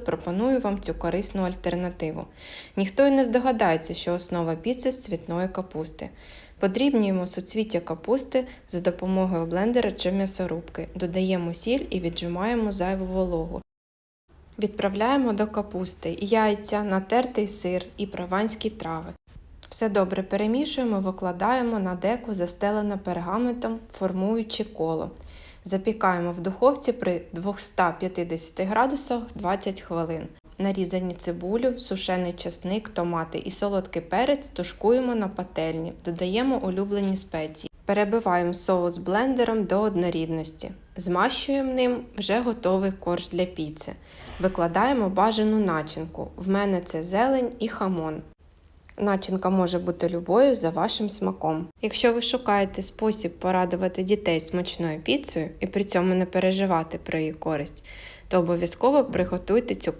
пропоную вам цю корисну альтернативу. Ніхто й не здогадається, що основа піци з цвітної капусти. Подрібнюємо суцвіття капусти за допомогою блендера чи м'ясорубки, додаємо сіль і віджимаємо зайву вологу. Відправляємо до капусти яйця, натертий сир і прованські трави. Все добре перемішуємо, викладаємо на деку, застелене пергаментом, формуючи коло. Запікаємо в духовці при 250 градусах 20 хвилин. Нарізані цибулю, сушений часник, томати і солодкий перець тушкуємо на пательні, додаємо улюблені спеції. Перебиваємо соус блендером до однорідності. Змащуємо ним вже готовий корж для піци. Викладаємо бажану начинку. В мене це зелень і хамон. Начинка може бути любою за вашим смаком. Якщо ви шукаєте спосіб порадувати дітей смачною піцею і при цьому не переживати про її користь, то обов'язково приготуйте цю